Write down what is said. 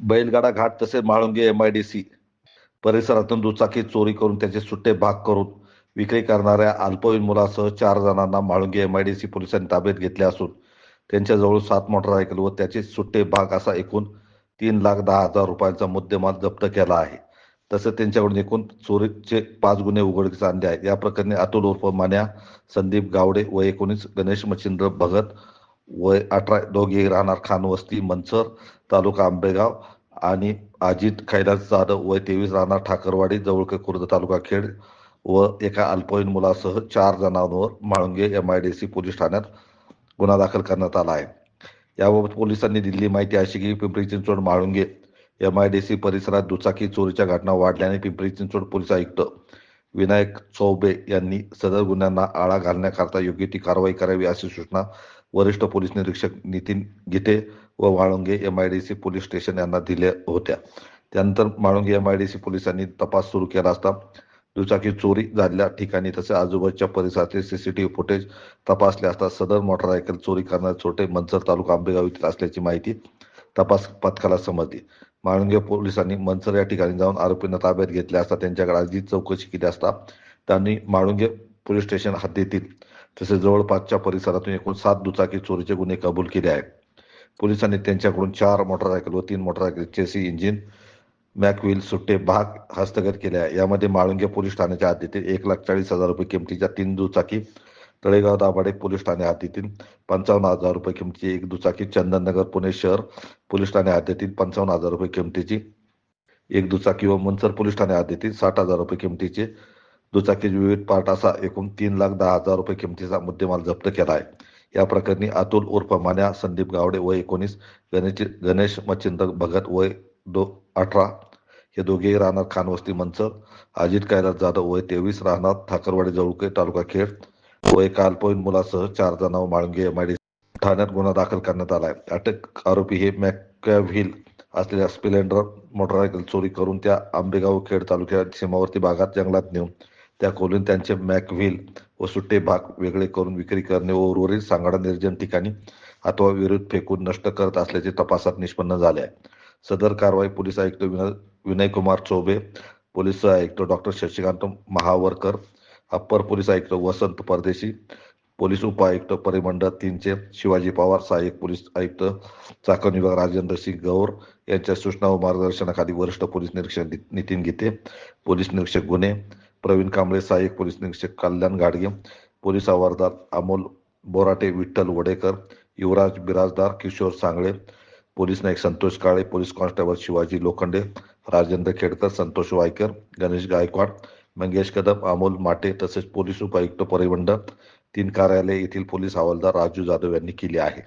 बैलगाडा घाट तसेच Mhalunge M I D C परिसरातून दुचाकी चोरी करून त्याचे सुट्टे भाग करून विक्री करणाऱ्या अल्पवयीन मुलासह चार जणांना Mhalunge M I D C पोलिसांनी ताब्यात घेतले असून त्यांच्याजवळ सात मोटरसायकल व त्याचे सुट्टे भाग असा एकूण तीन लाख दहा हजार रुपयांचा मुद्देमाल जप्त केला आहे. तसेच त्यांच्याकडून एकूण चोरीचे पाच गुन्हे उघडकीस आणले आहेत. या प्रकरणी अतुल उर्फ मान्या संदीप गावडे व एकोणीस गणेश मच्छिंद्र भगत वय अठरा दोघे राहणार खान वस्ती मनसर तालुका आंबेगाव आणि अजित कैलास जाधव वय तेवीस राहणार ठाकरवाडी जवळके खुर्द तालुका खेड व एका अल्पवयीन मुलासह चार जणांवर Mhalunge M I D C police ठाण्यात गुन्हा दाखल करण्यात आला आहे. याबाबत पोलिसांनी दिलेली माहिती अशी की Pimpri Chinchwad Mhalunge M I D C परिसरात दुचाकी चोरीच्या घटना वाढल्याने पिंपरी चिंचवड पोलीस आयुक्त विनायक चौबे यांनी सदर गुन्ह्यांना आळा घालण्याकरता योग्य ती कारवाई करावी अशी सूचना वरिष्ठ पोलीस निरीक्षक नितीन गीते व Walunge M I D C police station यांना दिल्या होत्या. त्यानंतर Malunge M I D C पोलिसांनी तपास सुरू केला असता दुचाकी चोरी झालेल्या ठिकाणी तसेच आजूबाजूच्या परिसरातील सीसीटीव्ही फुटेज तपासले असता सदर मोटरसायकल चोरी करणारे छोटे मंचर तालुका आंबेगाव येथील असल्याची माहिती तपास पथकाला समजली. माळुंगे पोलिसांनी मंचर या ठिकाणी जाऊन आरोपींना ताब्यात घेतले असता त्यांच्याकडे आधी चौकशी केली असता त्यांनी माळुंगे पोलीस स्टेशन हद्दीतील तसेच जवळपासच्या परिसरातून एकूण सात दुचाकी चोरीचे गुन्हे कबूल केले आहेत. पोलिसांनी त्यांच्याकडून चार मोटरसायकल व तीन मोटरसायकल चेसी इंजिन मॅकविल सुट्टे भाग हस्तगत केले आहे. यामध्ये माळुंगे पोलीस ठाण्याच्या हद्दीतील एक लाख चाळीस हजार रुपये किमतीच्या तीन दुचाकी तळेगाव दाभाडे पोलीस ठाणे हद्दीतील पंचावन्न हजार रुपये किमतीची एक दुचाकी चंदननगर पुणे शहर पोलीस ठाणे हद्दीतील पंचावन्न हजार रुपये किमतीची एक दुचाकी व मनसर पोलीस ठाणे हद्दीतील साठ हजार रुपये किमतीचे दुचाकीचे विविध पार्ट असा एकूण तीन लाख दहा हजार रुपये किमतीचा मुद्देमाल जप्त केला आहे. या प्रकरणी अतुल उर्फ मान्या संदीप गावडे वय एकोणीस गणेश गणेश मच्छिंद्र भगत वय दो अठरा हे दोघेही राहणार खानवस्ती मंचर अजित कैलास जाधव वय तेवीस राहणार ठाकरवाडी जवळके तालुका खेड. वय कालपोईन मुलासह चार जणांवर माळुंगे एमआयडी ठाण्यात गुन्हा दाखल करण्यात आला आहे. अटक आरोपी हे मॅकॅव्हिल असलेल्या स्प्लेंडर मोटरसायकल चोरी करून त्या आंबेगाव खेड तालुक्यात सीमावर्ती भागात जंगलात नेऊन त्या खोलून त्यांचे मॅकव्हील व सुट्टे भाग वेगळे करून विक्री करणे व उर्वरित सांगाडा निर्जन ठिकाणी अथवा विरोध फेकून नष्ट करत असल्याचे तपासात निष्पन्न झाले आहे. सदर कारवाई पोलीस आयुक्त विनय विनयकुमार चौबे पोलीस आयुक्त doctor Shashikant Mahavarkar upper police आयुक्त वसंत परदेशी पोलीस उपायुक्त परिमंडळ तीनचे शिवाजी पवार सहाय्यक पोलीस आयुक्त चाकण विभाग राजेंद्र सिंग गौर यांच्या सूचना व मार्गदर्शनाखाली वरिष्ठ पोलीस निरीक्षक नितीन गीते पोलीस निरीक्षक गुन्हे प्रवीण कांबळे सहाय्यक पोलीस निरीक्षक कल्याण गाडगे पोलीस हवालदार अमोल बोराटे विठ्ठल वडेकर युवराज बिराजदार किशोर सांगळे पोलीस नाईक संतोष काळे पोलीस कॉन्स्टेबल शिवाजी लोखंडे राजेंद्र खेडकर संतोष वायकर गणेश गायकवाड मंगेश कदम अमोल माटे तसेच पोलीस उपायुक्त परिमंडळ तीन कार्यालय येथील पोलीस हवालदार राजू जाधव यांनी केली आहे.